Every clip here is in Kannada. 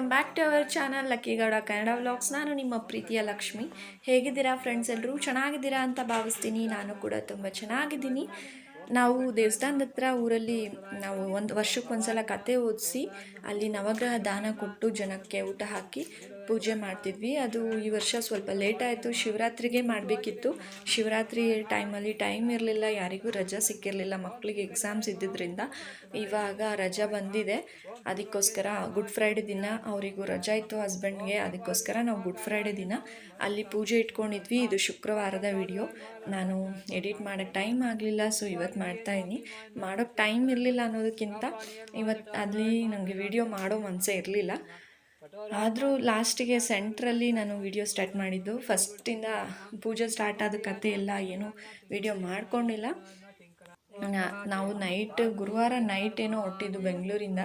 Back to our channel Lucky Gowda Kannada vlogs ನಾನು ನಿಮ್ಮ ಪ್ರೀತಿಯ ಲಕ್ಷ್ಮಿ. ಹೇಗಿದ್ದೀರಾ ಫ್ರೆಂಡ್ಸ್ ಎಲ್ಲರೂ ಚೆನ್ನಾಗಿದ್ದೀರಾ ಅಂತ ಭಾವಿಸ್ತೀನಿ. ನಾನು ಕೂಡ ತುಂಬ ಚೆನ್ನಾಗಿದ್ದೀನಿ. ನಾವು ದೇವಸ್ಥಾನದ ಹತ್ರ, ಊರಲ್ಲಿ ನಾವು ಒಂದು ವರ್ಷಕ್ಕೆ ಒಂದ್ಸಲ ಕತೆ ಓದಿಸಿ, ಅಲ್ಲಿ ನವಗ್ರಹ ದಾನ ಕೊಟ್ಟು ಜನಕ್ಕೆ ಊಟ ಹಾಕಿ ಪೂಜೆ ಮಾಡ್ತಿದ್ವಿ. ಅದು ಈ ವರ್ಷ ಸ್ವಲ್ಪ ಲೇಟ್ ಆಯಿತು. ಶಿವರಾತ್ರಿಗೆ ಮಾಡಬೇಕಿತ್ತು. ಶಿವರಾತ್ರಿ ಟೈಮಲ್ಲಿ ಟೈಮ್ ಇರಲಿಲ್ಲ. ಯಾರಿಗೂ ರಜಾ ಸಿಕ್ಕಿರಲಿಲ್ಲ. ಮಕ್ಕಳಿಗೆ ಎಕ್ಸಾಮ್ಸ್ ಇದ್ದಿದ್ದರಿಂದ ಇವಾಗ ರಜಾ ಬಂದಿದೆ. ಅದಕ್ಕೋಸ್ಕರ ಗುಡ್ ಫ್ರೈಡೆ ದಿನ ಅವರಿಗೂ ರಜಾ ಇತ್ತು ಹಸ್ಬೆಂಡ್ಗೆ ಅದಕ್ಕೋಸ್ಕರ ನಾವು ಗುಡ್ ಫ್ರೈಡೆ ದಿನ ಅಲ್ಲಿ ಪೂಜೆ ಇಟ್ಕೊಂಡಿದ್ವಿ. ಇದು ಶುಕ್ರವಾರದ ವಿಡಿಯೋ ನಾನು ಎಡಿಟ್ ಮಾಡೋಕ್ಕೆ ಟೈಮ್ ಆಗಲಿಲ್ಲ. ಸೊ ಇವತ್ತು ಮಾಡ್ತಾಯಿದ್ದೀನಿ ಮಾಡೋಕ್ಕೆ ಟೈಮ್ ಇರಲಿಲ್ಲ ಅನ್ನೋದಕ್ಕಿಂತ ಇವತ್ತು ಅಲ್ಲಿ ನನಗೆ ವಿಡಿಯೋ ಮಾಡೋ ಮನಸ್ಸೇ ಇರಲಿಲ್ಲ. ಆದರೂ ಲಾಸ್ಟಿಗೆ ಸೆಂಟ್ರಲ್ಲಿ ನಾನು ವಿಡಿಯೋ ಸ್ಟಾರ್ಟ್ ಮಾಡಿದ್ದು. ಫಸ್ಟಿಂದ ಪೂಜೆ ಸ್ಟಾರ್ಟ್ ಆದ ಕತೆ ಎಲ್ಲ ಏನೂ ವಿಡಿಯೋ ಮಾಡ್ಕೊಂಡಿಲ್ಲ. ನಾವು ನೈಟ್, ಗುರುವಾರ ನೈಟ್ ಏನೋ ಹೊಟ್ಟಿದ್ದು ಬೆಂಗಳೂರಿಂದ.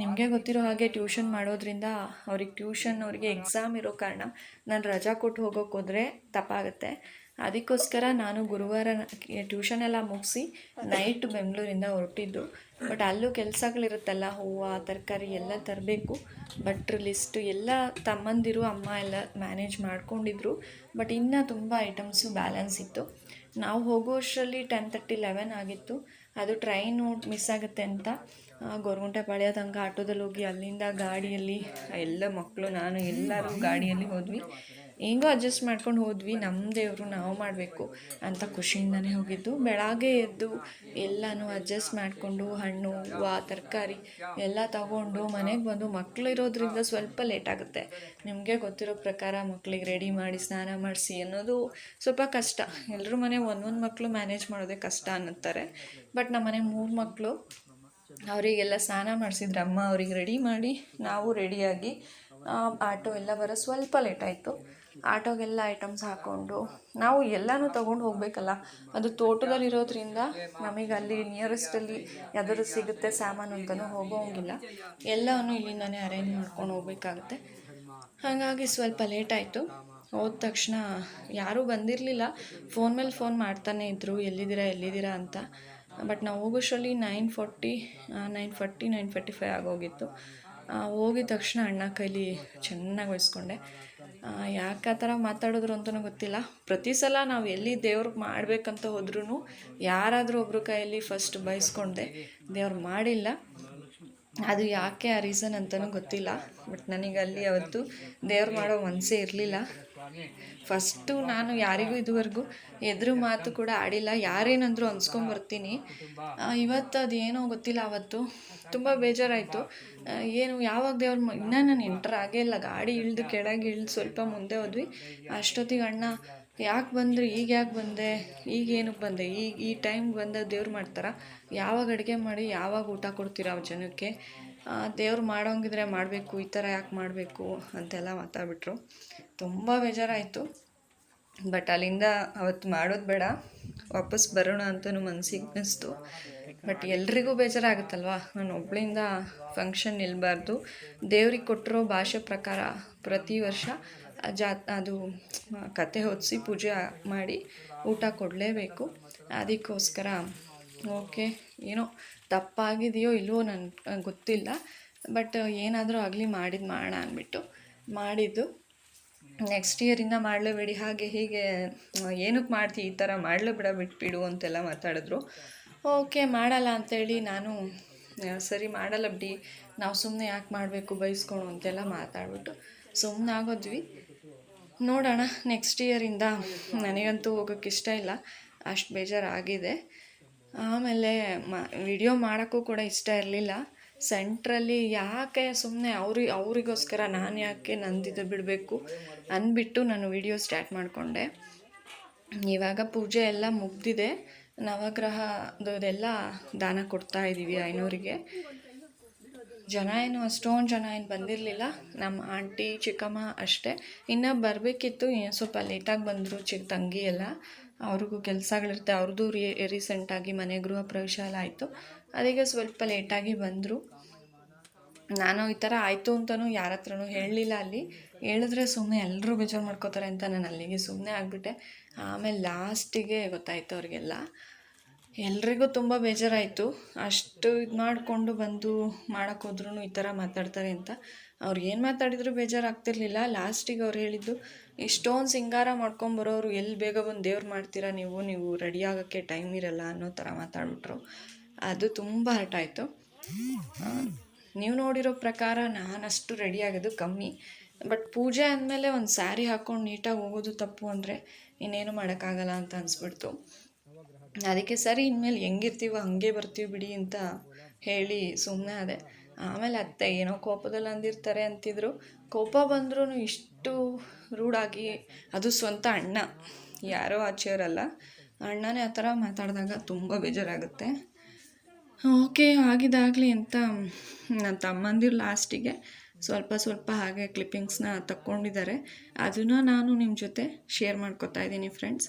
ನಿಮಗೆ ಗೊತ್ತಿರೋ ಹಾಗೆ ಟ್ಯೂಷನ್ ಮಾಡೋದ್ರಿಂದ ಅವ್ರಿಗೆ ಟ್ಯೂಷನ್ ಅವ್ರಿಗೆ ಎಕ್ಸಾಮ್ ಇರೋ ಕಾರಣ ನಾನು ರಜಾ ಕೊಟ್ಟು ಹೋಗೋಕ್ಕೋದ್ರೆ ತಪ್ಪಾಗುತ್ತೆ. ಅದಕ್ಕೋಸ್ಕರ ನಾನು ಗುರುವಾರ ಟ್ಯೂಷನ್ ಎಲ್ಲ ಮುಗಿಸಿ ನೈಟ್ ಬೆಂಗಳೂರಿಂದ ಹೊರಟಿದ್ದು. ಬಟ್ ಅಲ್ಲೂ ಕೆಲಸಗಳಿರುತ್ತಲ್ಲ, ಹೂವು, ತರಕಾರಿ ಎಲ್ಲ ತರಬೇಕು. ಬಟ್ರ್ ಲಿಸ್ಟು ಎಲ್ಲ ತಮ್ಮಂದಿರು, ಅಮ್ಮ ಎಲ್ಲ ಮ್ಯಾನೇಜ್ ಮಾಡ್ಕೊಂಡಿದ್ರು. ಬಟ್ ಇನ್ನೂ ತುಂಬ ಐಟಮ್ಸು ಬ್ಯಾಲೆನ್ಸ್ ಇತ್ತು. ನಾವು ಹೋಗೋ ಅಷ್ಟರಲ್ಲಿ ಟೆನ್ ತರ್ಟಿ ಲೆವೆನ್ ಆಗಿತ್ತು. ಅದು ಟ್ರೈನು ಮಿಸ್ ಆಗುತ್ತೆ ಅಂತ. ಗೊರಗುಂಟೆಪಾಳ್ಯ ತನಕ ಆಟೋದಲ್ಲಿ ಹೋಗಿ ಅಲ್ಲಿಂದ ಗಾಡಿಯಲ್ಲಿ ಎಲ್ಲ ಮಕ್ಕಳು, ನಾನು ಎಲ್ಲರೂ ಗಾಡಿಯಲ್ಲಿ ಹೋದ್ವಿ. ಹೆಂಗೋ ಅಡ್ಜಸ್ಟ್ ಮಾಡ್ಕೊಂಡು ಹೋದ್ವಿ ನಮ್ಮ ದೇವರು ನಾವು ಮಾಡಬೇಕು ಅಂತ ಖುಷಿಯಿಂದನೇ ಹೋಗಿದ್ದು. ಬೆಳಗ್ಗೆ ಎದ್ದು ಎಲ್ಲನೂ ಅಡ್ಜಸ್ಟ್ ಮಾಡಿಕೊಂಡು ಹಣ್ಣು ಹೂವು ತರಕಾರಿ ಎಲ್ಲ ತಗೊಂಡು ಮನೆಗೆ ಬಂದು ಮಕ್ಕಳು ಇರೋದ್ರಿಂದ ಸ್ವಲ್ಪ ಲೇಟ್ ಆಗುತ್ತೆ. ನಿಮಗೆ ಗೊತ್ತಿರೋ ಪ್ರಕಾರ ಮಕ್ಕಳಿಗೆ ರೆಡಿ ಮಾಡಿ, ಸ್ನಾನ ಮಾಡಿಸಿ ಅನ್ನೋದು ಸ್ವಲ್ಪ ಕಷ್ಟ. ಎಲ್ಲರೂ ಮನೆ ಒಂದೊಂದು ಮಕ್ಕಳು ಮ್ಯಾನೇಜ್ ಮಾಡೋದೇ ಕಷ್ಟ ಅನ್ನುತ್ತಾರೆ. ಬಟ್ ನಮ್ಮ ಮನೆ ಮೂರು ಮಕ್ಕಳು ಅವರಿಗೆಲ್ಲ ಸ್ನಾನ ಮಾಡಿಸಿದ್ರು ಅಮ್ಮ ಅವ್ರಿಗೆ ರೆಡಿ ಮಾಡಿ, ನಾವು ರೆಡಿಯಾಗಿ ಆಟೋ ಎಲ್ಲ ಬರೋ ಸ್ವಲ್ಪ ಲೇಟ್ ಆಯಿತು. ಆಟೋಗೆಲ್ಲ ಐಟಮ್ಸ್ ಹಾಕ್ಕೊಂಡು ನಾವು ಎಲ್ಲನೂ ತೊಗೊಂಡು ಹೋಗಬೇಕಲ್ಲ. ಅದು ತೋಟದಲ್ಲಿರೋದ್ರಿಂದ ನಮಗೆ ಅಲ್ಲಿ ನಿಯರೆಸ್ಟಲ್ಲಿ ಯಾವ್ದಾದ್ರು ಸಿಗುತ್ತೆ ಸಾಮಾನು ಅಂತಲೂ ಹೋಗೋಂಗಿಲ್ಲ. ಎಲ್ಲವನ್ನು ಇಲ್ಲಿಂದನೇ ಅರೇಂಜ್ ಮಾಡ್ಕೊಂಡು ಹೋಗ್ಬೇಕಾಗುತ್ತೆ. ಹಾಗಾಗಿ ಸ್ವಲ್ಪ ಲೇಟ್ ಆಯಿತು. ಹೋದ ತಕ್ಷಣ ಯಾರೂ ಬಂದಿರಲಿಲ್ಲ. ಫೋನ್ ಮೇಲೆ ಫೋನ್ ಮಾಡ್ತಾನೆ ಇದ್ದರು ಎಲ್ಲಿದ್ದೀರಾ ಎಲ್ಲಿದ್ದೀರಾ ಅಂತ. ಬಟ್ ನಾವು ಹೋಗೋಷ್ಟರಲ್ಲಿ nine forty nine forty nine forty five ಆಗೋಗಿತ್ತು. ಹೋಗಿದ ತಕ್ಷಣ ಅಣ್ಣ ಕೈಲಿ ಚೆನ್ನಾಗಿ ವಹಿಸ್ಕೊಂಡೆ ಯಾಕೆ ಆ ಥರ ಮಾತಾಡಿದ್ರು ಅಂತಲೂ ಗೊತ್ತಿಲ್ಲ. ಪ್ರತಿ ಸಲ ನಾವು ಎಲ್ಲಿ ದೇವ್ರಿಗೆ ಮಾಡಬೇಕಂತ ಹೋದ್ರೂ ಯಾರಾದರೂ ಒಬ್ಬರು ಕೈಯಲ್ಲಿ ಫಸ್ಟ್ ಬಯಸ್ಕೊಂಡೆ ದೇವ್ರು ಮಾಡಿಲ್ಲ. ಅದು ಯಾಕೆ ಆ ರೀಸನ್ ಅಂತಲೂ ಗೊತ್ತಿಲ್ಲ. ಬಟ್ ನನಗೆ ಅಲ್ಲಿ ಅವತ್ತು ದೇವ್ರು ಮಾಡೋ ಮನಸ್ಸೇ ಇರಲಿಲ್ಲ. ಫಸ್ಟು ನಾನು ಯಾರಿಗೂ ಇದುವರೆಗೂ ಎದುರು ಮಾತು ಕೂಡ ಆಡಿಲ್ಲ. ಯಾರೇನಂದ್ರು ಅನ್ಸ್ಕೊಂಬರ್ತೀನಿ. ಇವತ್ತು ಅದೇನೋ ಗೊತ್ತಿಲ್ಲ ಅವತ್ತು. ತುಂಬ ಬೇಜಾರಾಯಿತು. ಏನು ಯಾವಾಗ ದೇವ್ರ ಇನ್ನೂ ನಾನು ಎಂಟ್ರ್ ಆಗೇ ಇಲ್ಲ. ಗಾಡಿ ಇಳಿದು ಕೆಳಗೆ ಇಳಿದು ಸ್ವಲ್ಪ ಮುಂದೆ ಹೋದ್ವಿ. ಅಷ್ಟೊತ್ತಿಗೆ ಅಣ್ಣ ಯಾಕೆ ಬಂದರೆ, ಈಗ ಯಾಕೆ ಬಂದೆ, ಈಗ ಏನಕ್ಕೆ ಬಂದೆ, ಈಗ ಈ ಟೈಮ್ಗೆ ಬಂದ ದೇವ್ರು ಮಾಡ್ತಾರ? ಯಾವಾಗ ಅಡುಗೆ ಮಾಡಿ, ಯಾವಾಗ ಊಟ ಕೊಡ್ತೀರಾ ಜನಕ್ಕೆ? ದೇವ್ರು ಮಾಡೋಂಗಿದ್ರೆ ಮಾಡಬೇಕು, ಈ ಥರ ಯಾಕೆ ಮಾಡಬೇಕು ಅಂತೆಲ್ಲ ಮಾತಾಡ್ಬಿಟ್ರು. ತುಂಬ ಬೇಜಾರಾಯಿತು. ಬಟ್ ಅಲ್ಲಿಂದ ಅವತ್ತು ಮಾಡೋದು ಬೇಡ, ವಾಪಸ್ ಬರೋಣ ಅಂತಲೂ ಮನಸ್ಸಿಗೆ ಅನ್ನಿಸ್ತು. ಬಟ್ ಎಲ್ರಿಗೂ ಬೇಜಾರಾಗುತ್ತಲ್ವಾ? ನಾನು ಒಬ್ಬಳಿಂದ ಫಂಕ್ಷನ್ ನಿಲ್ಲಬಾರ್ದು ದೇವ್ರಿಗೆ ಕೊಟ್ಟಿರೋ ಭಾಷೆ ಪ್ರಕಾರ ಪ್ರತಿ ವರ್ಷ ಜಾ, ಅದು ಕತೆ ಹೊದಿಸಿ ಪೂಜೆ ಮಾಡಿ ಊಟ ಕೊಡಲೇಬೇಕು. ಅದಕ್ಕೋಸ್ಕರ, ಓಕೆ, ಏನೋ ತಪ್ಪಾಗಿದೆಯೋ ಇಲ್ವೋ ನನ್ನ ಗೊತ್ತಿಲ್ಲ. ಬಟ್ ಏನಾದರೂ ಆಗಲಿ ಮಾಡಿದ್ದು ಮಾಡೋಣ ಅಂದ್ಬಿಟ್ಟು ಮಾಡಿದ್ದು. ನೆಕ್ಸ್ಟ್ ಇಯರಿಂದ ಮಾಡಲೇಬೇಡಿ ಹಾಗೆ ಹೀಗೆ ಏನಕ್ಕೆ ಮಾಡ್ತಿ ಈ ಥರ ಮಾಡಲೇಬೇಡ ಬಿಟ್ಬಿಡು ಅಂತೆಲ್ಲ ಮಾತಾಡಿದ್ರು. ಓಕೆ, ಮಾಡಲ್ಲ ಅಂತೇಳಿ ನಾನು ಸರಿ ಮಾಡಲ್ಲ ಬಿಡಿ. ನಾವು ಸುಮ್ಮನೆ ಯಾಕೆ ಮಾಡಬೇಕು ಬಯಸ್ಕೊಳು ಅಂತೆಲ್ಲ ಮಾತಾಡ್ಬಿಟ್ಟು ಸುಮ್ಮನೆ ಆಗೋದ್ವಿ. ನೋಡೋಣ ನೆಕ್ಸ್ಟ್ ಇಯರಿಂದ ನನಗಂತೂ ಹೋಗೋಕ್ಕೆ ಇಷ್ಟ ಇಲ್ಲ. ಅಷ್ಟು ಬೇಜಾರಾಗಿದೆ. ಆಮೇಲೆ ಮ ವಿಡಿಯೋ ಮಾಡೋಕ್ಕೂ ಕೂಡ ಇಷ್ಟ ಇರಲಿಲ್ಲ. ಸೆಂಟ್ರಲ್ಲಿ ಯಾಕೆ ಸುಮ್ಮನೆ ಅವ್ರಿ, ಅವರಿಗೋಸ್ಕರ ನಾನು ಯಾಕೆ ನಂದಿದ್ದು ಬಿಡಬೇಕು ಅಂದ್ಬಿಟ್ಟು ನಾನು ವಿಡಿಯೋ ಸ್ಟಾರ್ಟ್ ಮಾಡಿಕೊಂಡೆ. ಇವಾಗ ಪೂಜೆ ಎಲ್ಲ ಮುಗ್ದಿದೆ. ನವಗ್ರಹದೆಲ್ಲ ದಾನ ಕೊಡ್ತಾ ಇದ್ದೀವಿ ಐನೂರಿಗೆ. ಜನ ಏನು ಅಷ್ಟೊಂದು ಜನ ಏನು ಬಂದಿರಲಿಲ್ಲ. ನಮ್ಮ ಆಂಟಿ, ಚಿಕ್ಕಮ್ಮ ಅಷ್ಟೇ. ಇನ್ನು ಬರಬೇಕಿತ್ತು. ಸ್ವಲ್ಪ ಲೇಟಾಗಿ ಬಂದರು ಚಿಕ್ಕ ತಂಗಿ ಎಲ್ಲ. ಅವ್ರಿಗೂ ಕೆಲಸಗಳಿರುತ್ತೆ ಅವ್ರದ್ದು ರೀ ರೀಸೆಂಟಾಗಿ ಮನೆ ಗೃಹ ಪ್ರವೇಶ ಎಲ್ಲ ಆಯಿತು. ಅದಕ್ಕೆ ಸ್ವಲ್ಪ ಲೇಟಾಗಿ ಬಂದರು. ನಾನು ಈ ಥರ ಆಯಿತು ಅಂತಲೂ ಯಾರ ಹತ್ರನೂ ಹೇಳಲಿಲ್ಲ ಅಲ್ಲಿ. ಹೇಳಿದ್ರೆ ಸುಮ್ಮನೆ ಎಲ್ಲರೂ ಬೇಜಾರು ಮಾಡ್ಕೋತಾರೆ ಅಂತ ನಾನು ಅಲ್ಲಿಗೆ ಸುಮ್ಮನೆ ಆಗಿಬಿಟ್ಟೆ. ಆಮೇಲೆ ಲಾಸ್ಟಿಗೆ ಗೊತ್ತಾಯಿತು ಅವ್ರಿಗೆಲ್ಲ. ಎಲ್ರಿಗೂ ತುಂಬ ಬೇಜಾರಾಯಿತು. ಅಷ್ಟು ಇದು ಮಾಡಿಕೊಂಡು ಬಂದು ಮಾಡೋಕ್ಕೆ ಹೋದ್ರೂ ಈ ಥರ ಮಾತಾಡ್ತಾರೆ ಅಂತ. ಅವ್ರು ಏನು ಮಾತಾಡಿದ್ರು ಬೇಜಾರಾಗ್ತಿರ್ಲಿಲ್ಲ. ಲಾಸ್ಟಿಗೆ ಅವ್ರು ಹೇಳಿದ್ದು, ಇಷ್ಟೊಂದು ಸಿಂಗಾರ ಮಾಡ್ಕೊಂಬರೋರು ಎಲ್ಲಿ ಬೇಗ ಬಂದು ದೇವ್ರು ಮಾಡ್ತೀರಾ ನೀವು? ನೀವು ರೆಡಿ ಆಗೋಕ್ಕೆ ಟೈಮ್ ಇರಲ್ಲ ಅನ್ನೋ ಥರ ಮಾತಾಡ್ಬಿಟ್ರು. ಅದು ತುಂಬ ಹರ್ಟ್ ಆಯಿತು. ನೀವು ನೋಡಿರೋ ಪ್ರಕಾರ ನಾನಷ್ಟು ರೆಡಿ ಆಗೋದು ಕಮ್ಮಿ. ಬಟ್ ಪೂಜೆ ಅಂದಮೇಲೆ ಒಂದು ಸ್ಯಾರಿ ಹಾಕ್ಕೊಂಡು ನೀಟಾಗಿ ಹೋಗೋದು ತಪ್ಪು ಅಂದರೆ ಇನ್ನೇನು ಮಾಡೋಕ್ಕಾಗಲ್ಲ ಅಂತ ಅನಿಸ್ಬಿಡ್ತು. ಅದಕ್ಕೆ ಸರಿ, ಇನ್ಮೇಲೆ ಹೆಂಗಿರ್ತೀವೋ ಹಂಗೆ ಬರ್ತೀವಿ ಬಿಡಿ ಅಂತ ಹೇಳಿ ಸುಮ್ಮನೆ ಅದೇ ಆಮೇಲೆ ಅತ್ತೆ ಏನೋ ಕೋಪದಲ್ಲಿ ಅಂದಿರ್ತಾರೆ ಅಂತಿದ್ರು. ಕೋಪ ಬಂದ್ರೂ ಇಷ್ಟು ರೂಢಾಗಿ ಅದು ಸ್ವಂತ ಅಣ್ಣ, ಯಾರೋ ಆಚೆಯವರಲ್ಲ, ಅಣ್ಣನೇ ಆ ಥರ ಮಾತಾಡಿದಾಗ ತುಂಬ ಬೇಜಾರಾಗುತ್ತೆ. ಓಕೆ ಆಗಿದಾಗಲಿ ಅಂತ ನನ್ನ ತಮ್ಮಂದಿರು ಲಾಸ್ಟಿಗೆ ಸ್ವಲ್ಪ ಸ್ವಲ್ಪ ಹಾಗೆ ಕ್ಲಿಪ್ಪಿಂಗ್ಸ್ನ ತಕ್ಕೊಂಡಿದ್ದಾರೆ. ಅದನ್ನು ನಾನು ನಿಮ್ಮ ಜೊತೆ ಶೇರ್ ಮಾಡ್ಕೊತಾ ಇದ್ದೀನಿ ಫ್ರೆಂಡ್ಸ್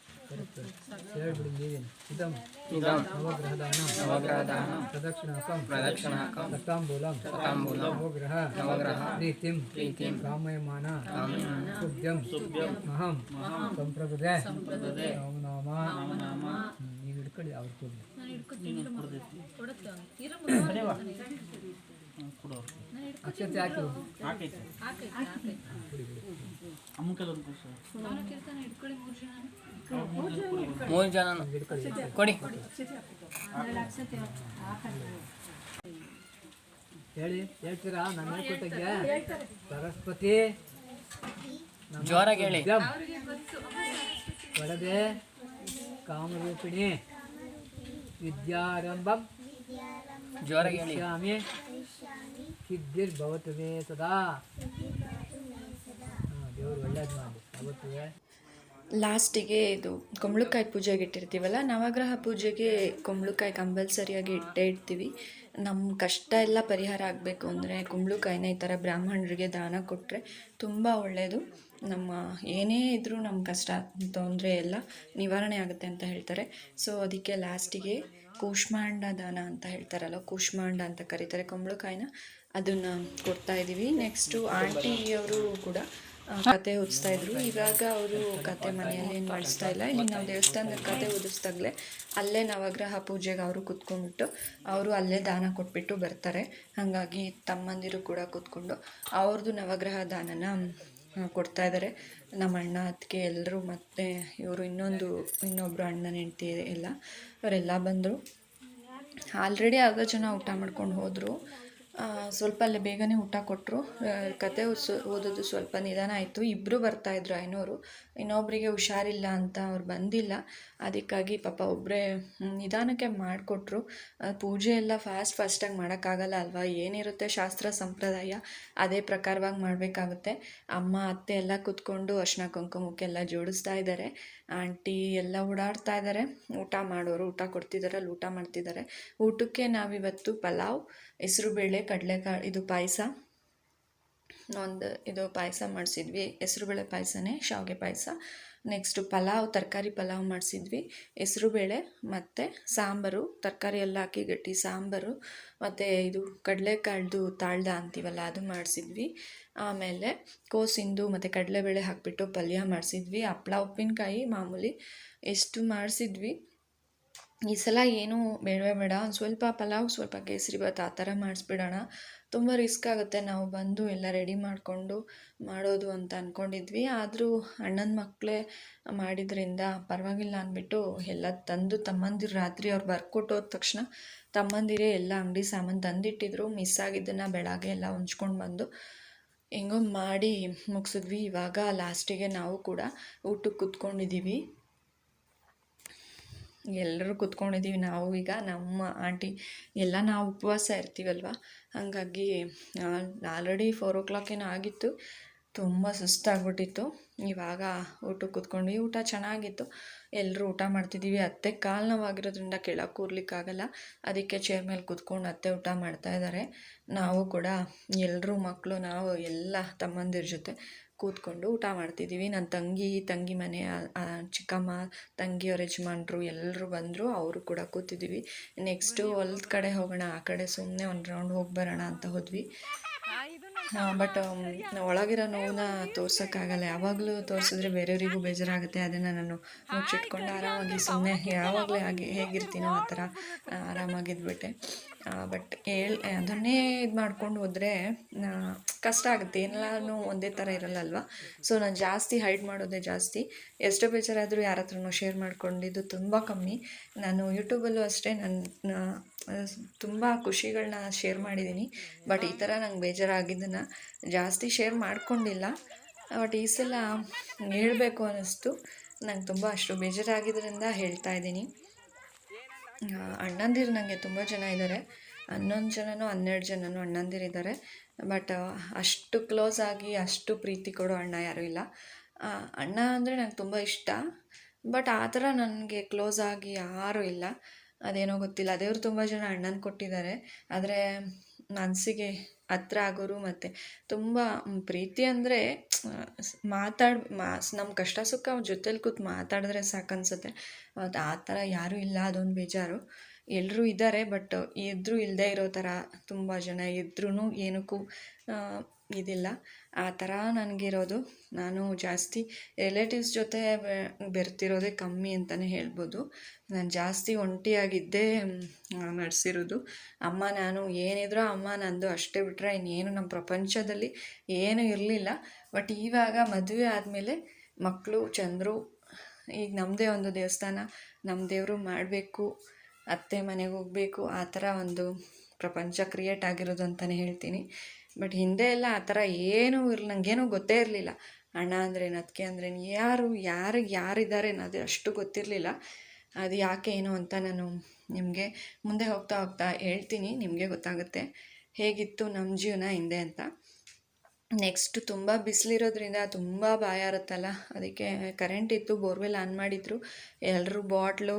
ಕರೆಕ್ಟ್ ಹೇಳ್ಬಿಡಿ ನೀವೇನು ಇದಂ ಇದಂ ನವಗ್ರಹದಾನ ನವಗ್ರಹದಾನ ಪ್ರದಕ್ಷಿಣಾಕಂ ಪ್ರದಕ್ಷಿಣಾಕಂ ಸತಾಂಬೂಲಂ ತಾಂಬೂಲಂ ನವಗ್ರಹ ನವಗ್ರಹ ಪ್ರೀತಿಂ ಪ್ರೀತಿಂ ಕಾಮಯಮಾನ ಕಾಮಯಮಾನ ಸುಭ್ಯಂ ಅಹಂ ಸಂಪ್ರಕೃತೆ ನಮ ನಾಮ ನೀವು ಹಿಡ್ಕೊಳ್ಳಿ ಅವ್ರು ಕೊಡಿ ಅಕ್ಷತೆ ಹಾಕಿ ಮೂರು ಜನನು ಕೊಡಿ. ಹೇಳಿ ಹೇಳ್ತೀರಾ? ನನ್ನ ಕೊಟ್ಟಿಗೆ ಸರಸ್ವತಿ. ಜೋರಾಗಿ ಹೇಳಿ. ಒಡದೆ ಕಾಮರೂಪಿಣಿ. ವಿದ್ಯಾರಂಭ. ಜೋರಾಗಿ ಹೇಳಿ. ಸ್ವಾಮಿ ಸದಾ. ದೇವರು ಒಳ್ಳೇದು ಮಾಡಿ ಯಾವತ್ತೂ ಲಾಸ್ಟಿಗೆ ಇದು ಕುಂಬಳಕಾಯಿ ಪೂಜೆಗೆ ಇಟ್ಟಿರ್ತೀವಲ್ಲ, ನವಗ್ರಹ ಪೂಜೆಗೆ ಕುಂಬಳಕಾಯಿ ಕಂಪಲ್ಸರಿಯಾಗಿ ಇಟ್ಟೇ ಇಡ್ತೀವಿ. ನಮ್ಮ ಕಷ್ಟ ಎಲ್ಲ ಪರಿಹಾರ ಆಗಬೇಕು ಅಂದರೆ ಕುಂಬಳಕಾಯಿನ ಈ ಥರ ಬ್ರಾಹ್ಮಣರಿಗೆ ದಾನ ಕೊಟ್ಟರೆ ತುಂಬ ಒಳ್ಳೆಯದು ನಮ್ಮ ಏನೇ ಇದ್ದರೂ ನಮ್ಮ ಕಷ್ಟ, ತೊಂದರೆ ಎಲ್ಲ ನಿವಾರಣೆ ಆಗುತ್ತೆ ಅಂತ ಹೇಳ್ತಾರೆ. ಸೊ ಅದಕ್ಕೆ ಲಾಸ್ಟಿಗೆ ಕೂಷ್ಮಾಂಡ ದಾನ ಅಂತ ಹೇಳ್ತಾರಲ್ಲ, ಕೂಷ್ಮಾಂಡ ಅಂತ ಕರೀತಾರೆ ಕುಂಬಳಕಾಯಿನ. ಅದನ್ನು ಕೊಡ್ತಾ ಇದ್ದೀವಿ ನೆಕ್ಸ್ಟು ಆಂಟಿಯವರು ಕೂಡ ಕತೆ ಓದಿಸ್ತಾ ಇದ್ರು. ಇವಾಗ ಅವರು ಕತೆ ಮನೆಯಲ್ಲಿ ಏನು ಮಾಡಿಸ್ತಾ ಇಲ್ಲ. ಇಲ್ಲಿ ನಾವು ದೇವಸ್ಥಾನದ ಕತೆ ಓದಿಸ್ದಾಗಲೇ ಅಲ್ಲೇ ನವಗ್ರಹ ಪೂಜೆಗೆ ಅವರು ಕೂತ್ಕೊಂಡ್ಬಿಟ್ಟು ಅವರು ಅಲ್ಲೇ ದಾನ ಕೊಟ್ಬಿಟ್ಟು ಬರ್ತಾರೆ. ಹಾಗಾಗಿ ತಮ್ಮಂದಿರು ಕೂಡ ಕೂತ್ಕೊಂಡು ಅವ್ರದ್ದು ನವಗ್ರಹ ದಾನನ ಕೊಡ್ತಾ ಇದ್ದಾರೆ ನಮ್ಮ ಅಣ್ಣ ಅದಕ್ಕೆ ಎಲ್ಲರೂ ಮತ್ತೆ ಇವರು ಇನ್ನೊಂದು ಇನ್ನೊಬ್ಬರು ಅಣ್ಣನ ಹೆಂಡತಿ ಎಲ್ಲ, ಅವರೆಲ್ಲ ಬಂದರು. ಆಲ್ರೆಡಿ ಆಗೋ ಜನ ಊಟ ಮಾಡ್ಕೊಂಡು ಹೋದರು. ಸ್ವಲ್ಪ ಅಲ್ಲೇ ಬೇಗನೆ ಊಟ ಕೊಟ್ಟರು ಕತೆ ಓದೋದು ಸ್ವಲ್ಪ ನಿಧಾನ ಆಯಿತು. ಇಬ್ಬರು ಬರ್ತಾಯಿದ್ರು ಐನೂರು. ಇನ್ನೊಬ್ಬರಿಗೆ ಹುಷಾರಿಲ್ಲ ಅಂತ ಅವ್ರು ಬಂದಿಲ್ಲ. ಅದಕ್ಕಾಗಿ ಪಾಪ ಒಬ್ಬರೇ ನಿಧಾನಕ್ಕೆ ಮಾಡಿಕೊಟ್ರು. ಪೂಜೆ ಎಲ್ಲ ಫಾಸ್ಟ್ ಫಾಸ್ಟಾಗಿ ಮಾಡೋಕ್ಕಾಗಲ್ಲ ಅಲ್ವಾ? ಏನಿರುತ್ತೆ ಶಾಸ್ತ್ರ ಸಂಪ್ರದಾಯ? ಅದೇ ಪ್ರಕಾರವಾಗಿ ಮಾಡಬೇಕಾಗುತ್ತೆ. ಅಮ್ಮ, ಅತ್ತೆ ಎಲ್ಲ ಕೂತ್ಕೊಂಡು ಅರ್ಶಿನ ಕುಂಕುಮಕ್ಕೆಲ್ಲ ಜೋಡಿಸ್ತಾ ಇದ್ದಾರೆ ಆಂಟಿ ಎಲ್ಲ ಓಡಾಡ್ತಾ ಇದ್ದಾರೆ ಊಟ ಮಾಡೋರು ಊಟ ಕೊಡ್ತಿದ್ದಾರೆ ಅಲ್ಲಿ ಊಟ ಮಾಡ್ತಿದ್ದಾರೆ ಊಟಕ್ಕೆ ನಾವಿವತ್ತು ಪಲಾವ್ ಹೆಸರುಬೇಳೆ ಕಡಲೆಕಾಳು, ಇದು ಪಾಯಸ. ಒಂದು ಇದು ಪಾಯಸ ಮಾಡಿಸಿದ್ವಿ. ಹೆಸರುಬೇಳೆ ಪಾಯಸನೇ, ಶಾವಿಗೆ ಪಾಯಸ. ನೆಕ್ಸ್ಟು ಪಲಾವ್, ತರಕಾರಿ ಪಲಾವ್ ಮಾಡಿಸಿದ್ವಿ. ಹೆಸರುಬೇಳೆ ಮತ್ತು ಸಾಂಬಾರು. ತರಕಾರಿ ಎಲ್ಲ ಹಾಕಿ ಗಟ್ಟಿ ಸಾಂಬಾರು. ಮತ್ತು ಇದು ಕಡಲೆಕಾಳ್ದು ತಾಳ್ದ ಅಂತೀವಲ್ಲ, ಅದು ಮಾಡಿಸಿದ್ವಿ. ಆಮೇಲೆ ಕೋಸಿಂದು ಮತ್ತು ಕಡಲೆಬೇಳೆ ಹಾಕಿಬಿಟ್ಟು ಪಲ್ಯ ಮಾಡಿಸಿದ್ವಿ. ಹಪ್ಳ, ಉಪ್ಪಿನಕಾಯಿ ಮಾಮೂಲಿ ಎಷ್ಟು ಮಾಡಿಸಿದ್ವಿ. ಈ ಸಲ ಏನೂ ಬೇಡವೇ ಬೇಡ. ಒಂದು ಸ್ವಲ್ಪ ಪಲಾವ್, ಸ್ವಲ್ಪ ಕೇಸರಿಬಾತ್ ಆ ಥರ ಮಾಡಿಸ್ಬಿಡೋಣ. ತುಂಬ ರಿಸ್ಕ್ ಆಗುತ್ತೆ. ನಾವು ಬಂದು ಎಲ್ಲ ರೆಡಿ ಮಾಡಿಕೊಂಡು ಮಾಡೋದು ಅಂತ ಅಂದ್ಕೊಂಡಿದ್ವಿ ಆದರೂ ಅಣ್ಣನ ಮಕ್ಕಳೇ ಮಾಡಿದ್ರಿಂದ ಪರವಾಗಿಲ್ಲ ಅಂದ್ಬಿಟ್ಟು ಎಲ್ಲ ತಂದು ತಮ್ಮಂದಿರು ರಾತ್ರಿ ಅವ್ರು ಬರ್ಕೊಟ್ಟೋದ ತಕ್ಷಣ ತಮ್ಮಂದಿರೇ ಎಲ್ಲ ಅಂಗಡಿ ಸಾಮಾನು ತಂದಿಟ್ಟಿದ್ರು. ಮಿಸ್ ಆಗಿದ್ದನ್ನು ಬೆಳಗ್ಗೆ ಎಲ್ಲ ಹೊಂಚ್ಕೊಂಡು ಬಂದು ಹೆಂಗೋ ಮಾಡಿ ಮುಗಿಸಿದ್ವಿ. ಇವಾಗ ಲಾಸ್ಟಿಗೆ ನಾವು ಕೂಡ ಊಟಕ್ಕೆ ಕೂತ್ಕೊಂಡಿದ್ದೀವಿ ಎಲ್ಲರೂ ಕೂತ್ಕೊಂಡಿದ್ದೀವಿ ನಾವು ಈಗ, ನಮ್ಮ ಆಂಟಿ. ಎಲ್ಲ ನಾವು ಉಪವಾಸ ಇರ್ತೀವಲ್ವ? ಹಾಗಾಗಿ ಆಲ್ರೆಡಿ ಫೋರ್ ಓ ಕ್ಲಾಕ್ ಏನೋ ಆಗಿತ್ತು. ತುಂಬ ಸುಸ್ತಾಗ್ಬಿಟ್ಟಿತ್ತು. ಇವಾಗ ಊಟಕ್ಕೆ ಕೂತ್ಕೊಂಡು ಊಟ ಚೆನ್ನಾಗಿತ್ತು. ಎಲ್ಲರೂ ಊಟ ಮಾಡ್ತಿದ್ದೀವಿ ಅತ್ತೆ ಕಾಲು ನೋವಾಗಿರೋದ್ರಿಂದ ಕೆಳಗೆ ಕೂರ್ಲಿಕ್ಕಾಗಲ್ಲ ಅದಕ್ಕೆ ಚೇರ್ ಮೇಲೆ ಕೂತ್ಕೊಂಡು ಅತ್ತೆ ಊಟ ಮಾಡ್ತಾ ಇದ್ದಾರೆ ನಾವು ಕೂಡ ಎಲ್ಲರೂ ಮಕ್ಕಳು ನಾವು ಎಲ್ಲ ತಮ್ಮಂದಿರ ಜೊತೆ ಕೂತ್ಕೊಂಡು ಊಟ ಮಾಡ್ತಿದ್ದೀವಿ. ನನ್ನ ತಂಗಿ ತಂಗಿ ಮನೆ ಚಿಕ್ಕಮ್ಮ ತಂಗಿಯವ್ರ ಯಜಮಾನ್ರು ಎಲ್ಲರೂ ಬಂದರು. ಅವರು ಕೂಡ ಕೂತಿದ್ದೀವಿ. ನೆಕ್ಸ್ಟು ಹೊಲದ ಕಡೆ ಹೋಗೋಣ. ಆ ಕಡೆ ಸುಮ್ಮನೆ ಒಂದು ರೌಂಡ್ ಹೋಗಿ ಬರೋಣ ಅಂತ ಹೋದ್ವಿ. ಬಟ್ ಒಳಗಿರೋ ನೋವನ್ನ ತೋರ್ಸೋಕ್ಕಾಗಲ್ಲ. ಯಾವಾಗಲೂ ತೋರಿಸಿದ್ರೆ ಬೇರೆಯವರಿಗೂ ಬೇಜಾರಾಗುತ್ತೆ. ಅದನ್ನು ನಾನು ಮುಚ್ಚಿಟ್ಕೊಂಡು ಆರಾಮಾಗಿ ಸುಮ್ಮನೆ ಯಾವಾಗಲೇ ಹಾಗೆ ಹೇಗಿರ್ತೀನೋ ಆ ಥರ ಆರಾಮಾಗಿದ್ಬಿಟ್ಟೆ. ಬಟ್ ಹೇಳ್ ಅದನ್ನೇ ಇದು ಮಾಡ್ಕೊಂಡು ಹೋದರೆ ಕಷ್ಟ ಆಗುತ್ತೆ. ಎಲ್ಲನೂ ಒಂದೇ ಥರ ಇರಲ್ಲ ಅಲ್ವಾ ಸೊ ನಾನು ಜಾಸ್ತಿ ಹೈಡ್ ಮಾಡೋದೇ ಜಾಸ್ತಿ. ಎಷ್ಟೋ ಬೇಜಾರಾದರೂ ಯಾರ ಹತ್ರನೂ ಶೇರ್ ಮಾಡ್ಕೊಂಡಿದ್ದು ತುಂಬ ಕಮ್ಮಿ. ನಾನು ಯೂಟ್ಯೂಬಲ್ಲೂ ಅಷ್ಟೇ ನನ್ನ ತುಂಬ ಖುಷಿಗಳನ್ನ ಶೇರ್ ಮಾಡಿದ್ದೀನಿ ಬಟ್ ಈ ಥರ ನಂಗೆ ಬೇಜಾರಾಗಿದ್ದನ್ನು ಜಾಸ್ತಿ ಶೇರ್ ಮಾಡ್ಕೊಂಡಿಲ್ಲ. ಬಟ್ ಈ ಸಲ ಹೇಳಬೇಕು ಅನ್ನಿಸ್ತು. ನಂಗೆ ತುಂಬ ಅಷ್ಟು ಬೇಜಾರಾಗಿದ್ದರಿಂದ ಹೇಳ್ತಾ ಇದ್ದೀನಿ. ಅಣ್ಣಂದಿರು ನನಗೆ ತುಂಬ ಜನ ಇದ್ದಾರೆ ಹನ್ನೊಂದು ಜನನೂ ಹನ್ನೆರಡು ಅಣ್ಣಂದಿರು ಅಣ್ಣಂದಿರಿದ್ದಾರೆ ಬಟ್ ಅಷ್ಟು ಕ್ಲೋಸ್ ಆಗಿ ಅಷ್ಟು ಪ್ರೀತಿ ಕೊಡೋ ಅಣ್ಣ ಯಾರೂ ಇಲ್ಲ. ಅಣ್ಣ ಅಂದರೆ ನಂಗೆ ತುಂಬ ಇಷ್ಟ. ಬಟ್ ಆ ಥರ ನನಗೆ ಕ್ಲೋಸ್ ಆಗಿ ಯಾರೂ ಇಲ್ಲ. ಅದೇನೋ ಗೊತ್ತಿಲ್ಲ. ದೇವ್ರು ತುಂಬ ಜನ ಅಣ್ಣನ ಕೊಟ್ಟಿದ್ದಾರೆ. ಆದರೆ ಮನಸ್ಸಿಗೆ ಹತ್ರ ಆಗೋರು ಮತ್ತು ತುಂಬ ಪ್ರೀತಿ ಅಂದರೆ ಮಾತಾಡ್, ಮಾ ನಮ್ಮ ಕಷ್ಟ ಸುಖ ಅವ್ರ ಜೊತೆಲಿ ಕೂತು ಮಾತಾಡಿದ್ರೆ ಸಾಕನ್ಸುತ್ತೆ. ಅದು ಆ ಥರ ಯಾರೂ ಇಲ್ಲ ಅದೊಂದು ಬೇಜಾರು. ಎಲ್ಲರೂ ಇದ್ದಾರೆ ಬಟ್ ಇದ್ದರೂ ಇಲ್ಲದೆ ಇರೋ ಥರ ತುಂಬ ಜನ ಇದ್ರೂ ಏನಕ್ಕೂ ಇದಿಲ್ಲ. ಆ ಥರ ನನಗಿರೋದು. ನಾನು ಜಾಸ್ತಿ ರಿಲೇಟಿವ್ಸ್ ಜೊತೆ ಬೆರ್ತಿರೋದೇ ಕಮ್ಮಿ ಅಂತಲೇ ಹೇಳ್ಬೋದು. ನಾನು ಜಾಸ್ತಿ ಒಂಟಿಯಾಗಿದ್ದೇ ನಡೆಸಿರೋದು. ಅಮ್ಮ ನಾನು ಏನಿದ್ರೂ ಅಮ್ಮ ನಂದು ಅಷ್ಟೇ ಬಿಟ್ಟರೆ ಇನ್ನೇನು ನಮ್ಮ ಪ್ರಪಂಚದಲ್ಲಿ ಏನೂ ಇರಲಿಲ್ಲ. ಬಟ್ ಇವಾಗ ಮದುವೆ ಆದಮೇಲೆ ಮಕ್ಕಳು ಚಂದ್ರು, ಈಗ ನಮ್ಮದೇ ಒಂದು ದೇವಸ್ಥಾನ ನಮ್ಮ ದೇವರು ಮಾಡಬೇಕು, ಅತ್ತೆ ಮನೆಗೆ ಹೋಗಬೇಕು, ಆ ಥರ ಒಂದು ಪ್ರಪಂಚ ಕ್ರಿಯೇಟ್ ಆಗಿರೋದು ಅಂತಲೇ ಹೇಳ್ತೀನಿ. ಬಟ್ ಹಿಂದೆ ಎಲ್ಲ ಆ ಥರ ಏನೂ ಇರಲಿ ನನಗೇನೂ ಗೊತ್ತೇ ಇರಲಿಲ್ಲ. ಅಣ್ಣ ಅಂದ್ರೇನು ಅದಕ್ಕೆ ಅಂದ್ರೆ ಯಾರು, ಯಾರಿಗೆ ಯಾರಿದ್ದಾರೆ ಅನ್ನೋದು ಅಷ್ಟು ಗೊತ್ತಿರಲಿಲ್ಲ. ಅದು ಯಾಕೆ ಏನು ಅಂತ ನಾನು ನಿಮಗೆ ಮುಂದೆ ಹೋಗ್ತಾ ಹೋಗ್ತಾ ಹೇಳ್ತೀನಿ, ನಿಮಗೆ ಗೊತ್ತಾಗುತ್ತೆ. ಹೇಗಿತ್ತು ನಮ್ಮ ಜೀವನ ಹಿಂದೆ ಅಂತ. ನೆಕ್ಸ್ಟ್ ತುಂಬ ಬಿಸಿಲಿರೋದ್ರಿಂದ ತುಂಬ ಬಾಯಾರತ್ತಲ್ಲ ಅದಕ್ಕೆ ಕರೆಂಟ್ ಇತ್ತು ಬೋರ್ವೆಲ್ ಆನ್ ಮಾಡಿದ್ರು. ಎಲ್ಲರೂ ಬಾಟ್ಲು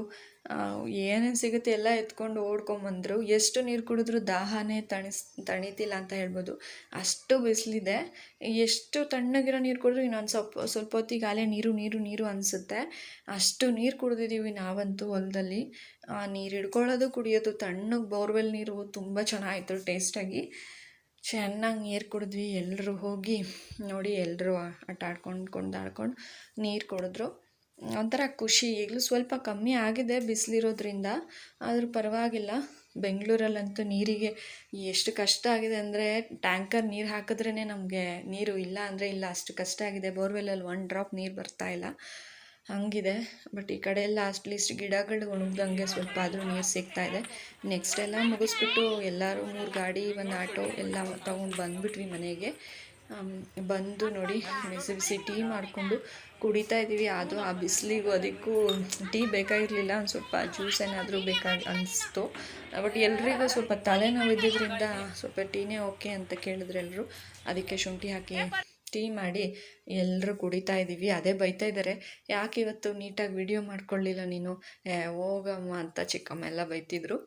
ಏನೇನು ಸಿಗುತ್ತೆ ಎಲ್ಲ ಎತ್ಕೊಂಡು ಓಡ್ಕೊಂಬಂದರು. ಎಷ್ಟು ನೀರು ಕುಡಿದ್ರೂ ದಾಹನೇ ತಣಿಸ್, ತಣಿತಿಲ್ಲ ಅಂತ ಹೇಳ್ಬೋದು. ಅಷ್ಟು ಬಿಸಿಲಿದೆ. ಎಷ್ಟು ತಣ್ಣಗಿರೋ ನೀರು ಕುಡಿದ್ರು ಇನ್ನೊಂದು ಸ್ವಲ್ಪ ಸ್ವಲ್ಪ ಹೊತ್ತಿಗೆ ನೀರು ನೀರು ನೀರು ಅನಿಸುತ್ತೆ. ಅಷ್ಟು ನೀರು ಕುಡಿದಿದ್ದೀವಿ ನಾವಂತೂ ಹೊಲದಲ್ಲಿ. ನೀರು ಹಿಡ್ಕೊಳ್ಳೋದು ಕುಡಿಯೋದು, ತಣ್ಣಗೆ ಬೋರ್ವೆಲ್ ನೀರು ತುಂಬ ಚೆನ್ನಾಗಿತ್ತು ಟೇಸ್ಟಾಗಿ ಚೆನ್ನಾಗಿ ನೀರು ಕುಡಿದ್ವಿ ಎಲ್ಲರೂ ಹೋಗಿ ನೋಡಿ ಎಲ್ಲರೂ ಆಟ ಆಡ್ಕೊಂಡು ಕೊಂಡಾಡ್ಕೊಂಡು ನೀರು ಕುಡಿದ್ರು. ಒಂಥರ ಖುಷಿ. ಈಗಲೂ ಸ್ವಲ್ಪ ಕಮ್ಮಿ ಆಗಿದೆ ಬಿಸಿಲಿರೋದ್ರಿಂದ. ಆದರೂ ಪರವಾಗಿಲ್ಲ. ಬೆಂಗಳೂರಲ್ಲಂತೂ ನೀರಿಗೆ ಎಷ್ಟು ಕಷ್ಟ ಆಗಿದೆ ಅಂದರೆ ಟ್ಯಾಂಕರ್ ನೀರು ಹಾಕಿದ್ರೇ ನಮಗೆ ನೀರು ಇಲ್ಲ ಅಂದರೆ ಇಲ್ಲ. ಅಷ್ಟು ಕಷ್ಟ ಆಗಿದೆ. ಬೋರ್ವೆಲಲ್ಲಿ ಒನ್ ಡ್ರಾಪ್ ನೀರು ಬರ್ತಾ ಇಲ್ಲ. ಹಂಗಿದೆ. ಬಟ್ ಈ ಕಡೆ ಎಲ್ಲ ಅಟ್ಲೀಸ್ಟ್ ಗಿಡಗಳು ಒಣಗ್ದಂಗೆ ಸ್ವಲ್ಪ ಆದರೂ ನೀರು ಸಿಗ್ತಾ ಇದೆ. ನೆಕ್ಸ್ಟ್ ಎಲ್ಲ ಮುಗಿಸ್ಬಿಟ್ಟು ಎಲ್ಲರೂ ಮೂರು ಗಾಡಿ, ಒಂದು ಆಟೋ ಎಲ್ಲ ತೊಗೊಂಡು ಬಂದುಬಿಟ್ವಿ ಮನೆಗೆ. ಬಂದು ನೋಡಿ ಬಿಸಿ ಬಿಸಿ ಟೀ ಮಾಡಿಕೊಂಡು ಕುಡಿತಾ ಇದ್ದೀವಿ ಅದು ಆ ಬಿಸಿಲಿಗೂ ಅದಕ್ಕೂ ಟೀ ಬೇಕಾಗಿರಲಿಲ್ಲ ಒಂದು ಸ್ವಲ್ಪ ಜ್ಯೂಸ್ ಏನಾದರೂ ಬೇಕಾಗ ಅನಿಸ್ತು. ಬಟ್ ಎಲ್ರಿಗೂ ಸ್ವಲ್ಪ ತಲೆನೋವು ಇದ್ದಿದ್ದರಿಂದ ಸ್ವಲ್ಪ ಟೀನೇ ಓಕೆ ಅಂತ ಕೇಳಿದ್ರೆ ಎಲ್ಲರೂ ಅದಕ್ಕೆ ಶುಂಠಿ ಹಾಕಿ ಟೀ ಮಾಡಿ ಎಲ್ಲರೂ ಕುಡಿತಾ ಇದ್ದೀವಿ, ಅದೇ ಬೈತಾ ಇದ್ದಾರೆ. ಯಾಕೆ ಇವತ್ತು ನೀಟಾಗಿ ವಿಡಿಯೋ ಮಾಡ್ಕೊಳ್ಳಿಲ್ಲ ನೀನು? ಹೋಗಮ್ಮ ಅಂತ ಚಿಕ್ಕಮ್ಮ ಎಲ್ಲ ಬೈತಿದ್ರು.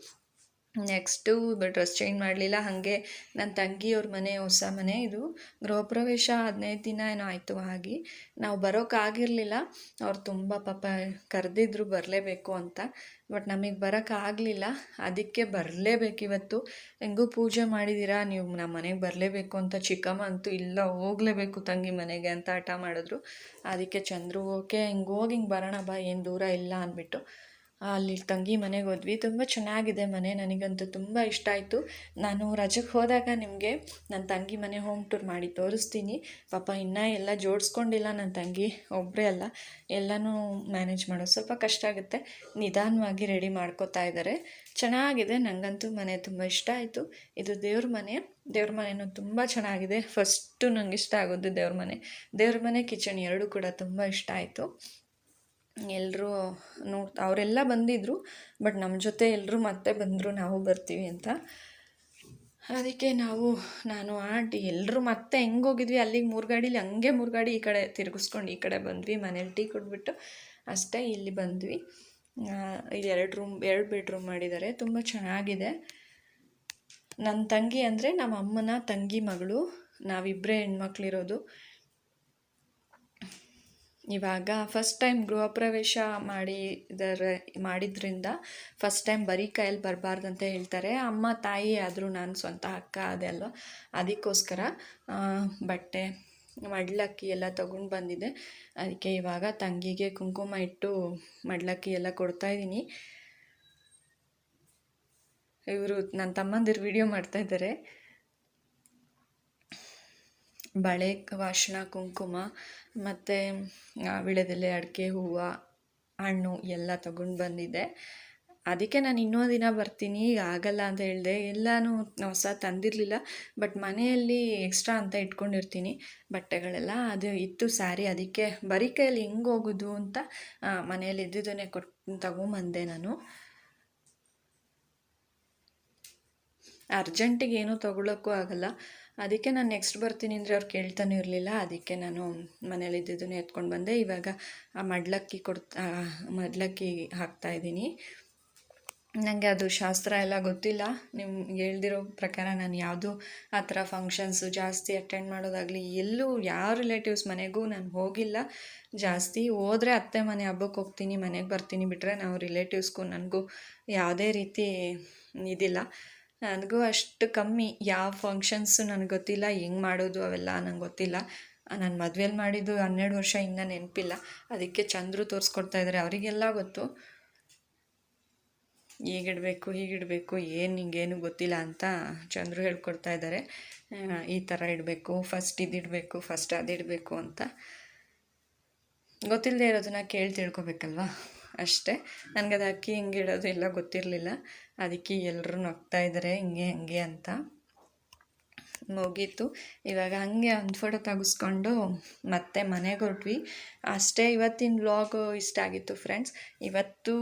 ನೆಕ್ಸ್ಟು ಡ್ರೆಸ್ ಚೇಂಜ್ ಮಾಡಲಿಲ್ಲ. ಹಾಗೆ ನನ್ನ ತಂಗಿಯವ್ರ ಮನೆ, ಹೊಸ ಮನೆ ಇದು. ಗೃಹ ಪ್ರವೇಶ ಹದಿನೈದು ದಿನ ಏನೋ ಆಯಿತು ಆಗಿ ನಾವು ಬರೋಕ್ಕಾಗಿರಲಿಲ್ಲ ಅವ್ರು ತುಂಬ ಪಾಪ ಕರೆದಿದ್ರು ಬರಲೇಬೇಕು ಅಂತ. ಬಟ್ ನಮಗೆ ಬರೋಕ್ಕಾಗಲಿಲ್ಲ ಅದಕ್ಕೆ ಬರಲೇಬೇಕು ಇವತ್ತು. ಹೆಂಗೂ ಪೂಜೆ ಮಾಡಿದ್ದೀರಾ ನೀವು ನಮ್ಮ ಮನೆಗೆ ಬರಲೇಬೇಕು ಅಂತ ಚಿಕ್ಕಮ್ಮ ಅಂತೂ ಇಲ್ಲ, ಹೋಗಲೇಬೇಕು ತಂಗಿ ಮನೆಗೆ ಅಂತ ಹಠ ಮಾಡಿದ್ರು. ಅದಕ್ಕೆ ಚಂದ್ರು, ಓಕೆ, ಹಿಂಗೆ ಹೋಗಿ, ಹಿಂಗೆ ಬರೋಣ ಬಾ, ಏನು ದೂರ ಇಲ್ಲ ಅಂದ್ಬಿಟ್ಟು. ಅಲ್ಲಿ ತಂಗಿ ಮನೆಗೆ ಹೋದ್ವಿ. ತುಂಬ ಚೆನ್ನಾಗಿದೆ ಮನೆ. ನನಗಂತೂ ತುಂಬ ಇಷ್ಟ ಆಯಿತು. ನಾನು ರಜಕ್ಕೆ ಹೋದಾಗ ನಿಮಗೆ ನನ್ನ ತಂಗಿ ಮನೆ ಹೋಮ್ ಟೂರ್ ಮಾಡಿ ತೋರಿಸ್ತೀನಿ. ಪಾಪ ಇನ್ನೂ ಎಲ್ಲ ಜೋಡಿಸ್ಕೊಂಡಿಲ್ಲ ನನ್ನ ತಂಗಿ. ಒಬ್ಬರೇ ಅಲ್ಲ. ಎಲ್ಲನೂ ಮ್ಯಾನೇಜ್ ಮಾಡೋದು ಸ್ವಲ್ಪ ಕಷ್ಟ ಆಗುತ್ತೆ. ನಿಧಾನವಾಗಿ ರೆಡಿ ಮಾಡ್ಕೋತಾ ಇದ್ದಾರೆ ಚೆನ್ನಾಗಿದೆ. ನನಗಂತೂ ಮನೆ ತುಂಬ ಇಷ್ಟ ಆಯಿತು. ಇದು ದೇವ್ರ ಮನೆ. ದೇವ್ರ ಮನೆಯೂ ತುಂಬ ಚೆನ್ನಾಗಿದೆ. ಫಸ್ಟು ನಂಗೆ ಇಷ್ಟ ಆಗೋದು ದೇವ್ರ ಮನೆ. ದೇವ್ರ ಮನೆ ಕಿಚನ್ ಎರಡೂ ಕೂಡ ತುಂಬ ಇಷ್ಟ ಆಯಿತು. ಎಲ್ಲರೂ ನೋಡ್ತಾ ಅವರೆಲ್ಲ ಬಂದಿದ್ದರು ಬಟ್ ನಮ್ಮ ಜೊತೆ ಎಲ್ಲರೂ ಮತ್ತೆ ಬಂದರು, ನಾವು ಬರ್ತೀವಿ ಅಂತ. ಅದಕ್ಕೆ ನಾವು ನಾನು ಆಂಟಿ ಎಲ್ಲರೂ ಮತ್ತೆ ಹೆಂಗೆ ಹೋಗಿದ್ವಿ? ಅಲ್ಲಿಗೆ ಮೂರು ಗಾಡೀಲಿ ಹಂಗೆ ಮೂರು ಗಾಡಿ ಈ ಕಡೆ ತಿರುಗಿಸ್ಕೊಂಡು ಈ ಕಡೆ ಬಂದ್ವಿ. ಮನೇಲಿ ಟೀ ಕೊಟ್ಬಿಟ್ಟು ಅಷ್ಟೇ ಇಲ್ಲಿ ಬಂದ್ವಿ. ಇಲ್ಲಿ ಎರಡು ರೂಮ್ ಎರಡು ಬೆಡ್ರೂಮ್ ಮಾಡಿದ್ದಾರೆ. ತುಂಬ ಚೆನ್ನಾಗಿದೆ. ನನ್ನ ತಂಗಿ ಅಂದರೆ ನಮ್ಮ ಅಮ್ಮನ ತಂಗಿ ಮಗಳು. ನಾವಿಬ್ಬರೇ ಹೆಣ್ಮಕ್ಳಿರೋದು. ಇವಾಗ ಫಸ್ಟ್ ಟೈಮ್ ಗೃಹ ಪ್ರವೇಶ ಮಾಡಿದರೆ ಮಾಡಿದ್ರಿಂದ ಫಸ್ಟ್ ಟೈಮ್ ಬರೀ ಕೈಯಲ್ಲಿ ಬರಬಾರ್ದಂತ ಹೇಳ್ತಾರೆ. ಅಮ್ಮ ತಾಯಿ ಆದರೂ ನಾನು ಸ್ವಂತ ಅಕ್ಕ ಅದೆಲ್ಲ. ಅದಕ್ಕೋಸ್ಕರ ಆ, ಬಟ್ಟೆ ಮಡ್ಲಕ್ಕಿ ಎಲ್ಲ ತೊಗೊಂಡು ಬಂದಿದ್ದೆ ಅದಕ್ಕೆ ಇವಾಗ ತಂಗಿಗೆ ಕುಂಕುಮ ಇಟ್ಟು ಮಡ್ಲಕ್ಕಿ ಎಲ್ಲ ಕೊಡ್ತಾಯಿದ್ದೀನಿ ಇವರು ನನ್ನ ತಮ್ಮಂದಿರು ವಿಡಿಯೋ ಮಾಡ್ತಾ ಇದ್ದಾರೆ ಬಳೆ ವಾಶನ ಕುಂಕುಮ, ಮತ್ತು ವಿಳೆದೆಲೆ, ಅಡಿಕೆ, ಹೂವು, ಹಣ್ಣು ಎಲ್ಲ ತಗೊಂಡು ಬಂದಿದ್ದೆ ಅದಕ್ಕೆ ನಾನು ಇನ್ನೊಂದು ದಿನ ಬರ್ತೀನಿ, ಈಗ ಆಗಲ್ಲ ಅಂತ ಹೇಳಿದೆ. ಎಲ್ಲನೂ ಹೊಸ ತಂದಿರಲಿಲ್ಲ, ಬಟ್ ಮನೆಯಲ್ಲಿ ಎಕ್ಸ್ಟ್ರಾ ಅಂತ ಇಟ್ಕೊಂಡಿರ್ತೀನಿ ಬಟ್ಟೆಗಳೆಲ್ಲ. ಅದು ಇತ್ತು ಸ್ಯಾರಿ, ಅದಕ್ಕೆ ಬರೀ ಕೈಯಲ್ಲಿ ಹೆಂಗೆ ಹೋಗೋದು ಅಂತ ಮನೆಯಲ್ಲಿ ಇದ್ದಿದ್ದನ್ನೇ ಕೊಟ್ಟು ತಗೊಂಬಂದೆ ನಾನು. ಅರ್ಜೆಂಟಿಗೆ ಏನೂ ತಗೊಳ್ಳೋಕ್ಕೂ ಆಗಲ್ಲ. ಅದಕ್ಕೆ ನಾನು ನೆಕ್ಸ್ಟ್ ಬರ್ತೀನಿ ಅಂದರೆ ಅವ್ರು ಕೇಳ್ತಾನೂ ಇರಲಿಲ್ಲ. ಅದಕ್ಕೆ ನಾನು ಮನೇಲಿ ಇದ್ದಿದ್ದನ್ನು ಎತ್ಕೊಂಡು ಬಂದೆ. ಇವಾಗ ಆ ಮಡ್ಲಕ್ಕಿ ಕೊಡ್ತಾ ಮಡ್ಲಕ್ಕಿ ಹಾಕ್ತಾಯಿದ್ದೀನಿ ನನಗೆ ಅದು ಶಾಸ್ತ್ರ ಎಲ್ಲ ಗೊತ್ತಿಲ್ಲ. ನಿಮ್ಗೆ ಹೇಳ್ದಿರೋ ಪ್ರಕಾರ ನಾನು ಯಾವುದು ಆ ಥರ ಫಂಕ್ಷನ್ಸು ಜಾಸ್ತಿ ಅಟೆಂಡ್ ಮಾಡೋದಾಗಲಿ ಎಲ್ಲೂ ಯಾವ ರಿಲೇಟಿವ್ಸ್ ಮನೆಗೂ ನಾನು ಹೋಗಿಲ್ಲ. ಜಾಸ್ತಿ ಹೋದರೆ ಅತ್ತೆ ಮನೆ ಹಬ್ಬಕ್ಕೆ ಹೋಗ್ತೀನಿ, ಮನೆಗೆ ಬರ್ತೀನಿ ಬಿಟ್ಟರೆ ನಾವು ರಿಲೇಟಿವ್ಸ್ಗೂ ನನಗೂ ಯಾವುದೇ ರೀತಿ ಇದಿಲ್ಲ. ನನಗೂ ಅಷ್ಟು ಕಮ್ಮಿ. ಯಾವ ಫಂಕ್ಷನ್ಸು ನನಗೆ ಗೊತ್ತಿಲ್ಲ, ಹೆಂಗೆ ಮಾಡೋದು ಅವೆಲ್ಲ ನಂಗೆ ಗೊತ್ತಿಲ್ಲ. ನಾನು ಮದುವೆಯಲ್ಲಿ ಮಾಡಿದ್ದು ಹನ್ನೆರಡು ವರ್ಷ ಇನ್ನೂ ನೆನಪಿಲ್ಲ. ಅದಕ್ಕೆ ಚಂದ್ರು ತೋರಿಸ್ಕೊಡ್ತಾ ಇದ್ದಾರೆ ಅವರಿಗೆಲ್ಲ ಗೊತ್ತು. ಹೀಗಿಡಬೇಕು ಹೀಗಿಡಬೇಕು, ಏನು ಹಿಂಗೇನು ಗೊತ್ತಿಲ್ಲ ಅಂತ ಚಂದ್ರು ಹೇಳ್ಕೊಡ್ತಾ ಇದ್ದಾರೆ ಈ ಥರ ಇಡಬೇಕು ಫಸ್ಟ್ ಇದಿಡಬೇಕು ಫಸ್ಟ್ ಅದಿಡಬೇಕು ಅಂತ. ಗೊತ್ತಿಲ್ಲದೆ ಇರೋದನ್ನ ಕೇಳಿ ತಿಳ್ಕೊಬೇಕಲ್ವಾ? ಅಷ್ಟೇ. ಅದು ಅಕ್ಕಿ ಹಿಂಗೆ ಇಡೋದು ಎಲ್ಲ ಗೊತ್ತಿರಲಿಲ್ಲ. ಅದಕ್ಕೆ ಎಲ್ಲರೂ ನಗ್ತಾ ಇದ್ದಾರೆ ಹಿಂಗೆ ಹಂಗೆ ಅಂತ. ಮುಗೀತು. ಇವಾಗ ಹಾಗೆ ಒಂದು ಫೋಟೋ ತೆಗೆಸ್ಕೊಂಡು ಮತ್ತೆ ಮನೆಗೆ ಹೊರಟ್ವಿ. ಅಷ್ಟೇ ಇವತ್ತಿನ ವ್ಲಾಗ್ ಇಷ್ಟ ಆಗಿತ್ತು ಫ್ರೆಂಡ್ಸ್ ಇವತ್ತು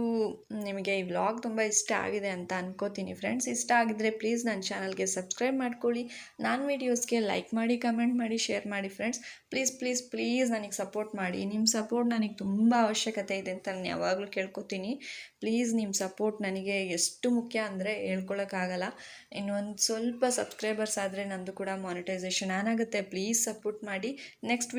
ನಿಮಗೆ ಈ ವ್ಲಾಗ್ ತುಂಬ ಇಷ್ಟ ಆಗಿದೆ ಅಂತ ಅನ್ಕೋತೀನಿ ಫ್ರೆಂಡ್ಸ್ ಇಷ್ಟ ಆಗಿದ್ರೆ ಪ್ಲೀಸ್ ನನ್ನ ಚಾನಲ್ಗೆ ಸಬ್ಸ್ಕ್ರೈಬ್ ಮಾಡ್ಕೊಳ್ಳಿ. ನಾನು ವೀಡಿಯೋಸ್ಗೆ ಲೈಕ್ ಮಾಡಿ ಕಮೆಂಟ್ ಮಾಡಿ ಶೇರ್ ಮಾಡಿ ಫ್ರೆಂಡ್ಸ್ ಪ್ಲೀಸ್ ಪ್ಲೀಸ್ ಪ್ಲೀಸ್ ನನಗೆ ಸಪೋರ್ಟ್ ಮಾಡಿ. ನಿಮ್ಮ ಸಪೋರ್ಟ್ ನನಗೆ ತುಂಬ ಅವಶ್ಯಕತೆ ಇದೆ ಅಂತ ನಾನು ಯಾವಾಗಲೂ ಕೇಳ್ಕೊತೀನಿ. ಪ್ಲೀಸ್ ನಿಮ್ಮ ಸಪೋರ್ಟ್ ನನಗೆ ಎಷ್ಟು ಮುಖ್ಯ ಅಂದರೆ ಹೇಳ್ಕೊಳಕ್ಕಾಗಲ್ಲ. ಇನ್ನೊಂದು ಸ್ವಲ್ಪ ಸಬ್ಸ್ಕ್ರೈಬರ್ಸ್ ಆದರೆ ನಂದು ಕೂಡ ಮಾನಿಟೈಸೇಷನ್ ಆನ್ ಆಗುತ್ತೆ. ಪ್ಲೀಸ್ ಸಪೋರ್ಟ್ ಮಾಡಿ. ನೆಕ್ಸ್ಟ್